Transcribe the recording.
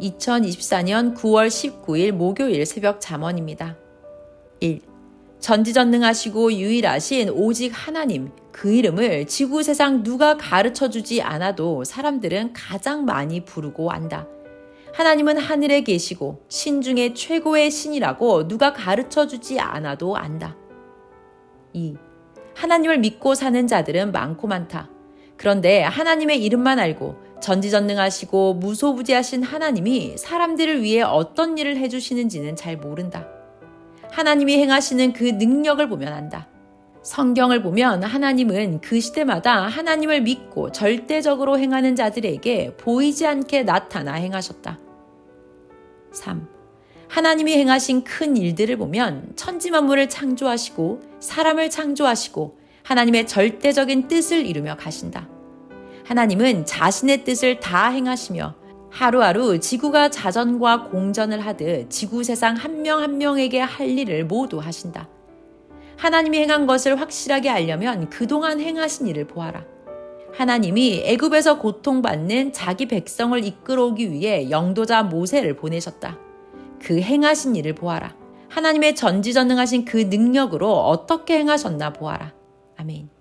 2024년 9월 19일 목요일 새벽 잠언입니다. 1. 전지전능하시고 유일하신 오직 하나님, 그 이름을 지구 세상 누가 가르쳐 주지 않아도 사람들은 가장 많이 부르고 안다. 하나님은 하늘에 계시고 신 중에 최고의 신이라고 누가 가르쳐 주지 않아도 안다. 2. 하나님을 믿고 사는 자들은 많고 많다. 그런데 하나님의 이름만 알고 전지전능하시고 무소부지하신 하나님이 사람들을 위해 어떤 일을 해주시는지는 잘 모른다. 하나님이 행하시는 그 능력을 보면 안다. 성경을 보면 하나님은 그 시대마다 하나님을 믿고 절대적으로 행하는 자들에게 보이지 않게 나타나 행하셨다. 3. 하나님이 행하신 큰 일들을 보면 천지 만물을 창조하시고 사람을 창조하시고 하나님의 절대적인 뜻을 이루며 가신다. 하나님은 자신의 뜻을 다 행하시며 하루하루 지구가 자전과 공전을 하듯 지구 세상 한명한 명에게 할 일을 모두 하신다. 하나님이 행한 것을 확실하게 알려면 그동안 행하신 일을 보아라. 하나님이 애굽에서 고통받는 자기 백성을 이끌어오기 위해 영도자 모세를 보내셨다. 그 행하신 일을 보아라. 하나님의 전지전능하신 그 능력으로 어떻게 행하셨나 보아라. 아멘.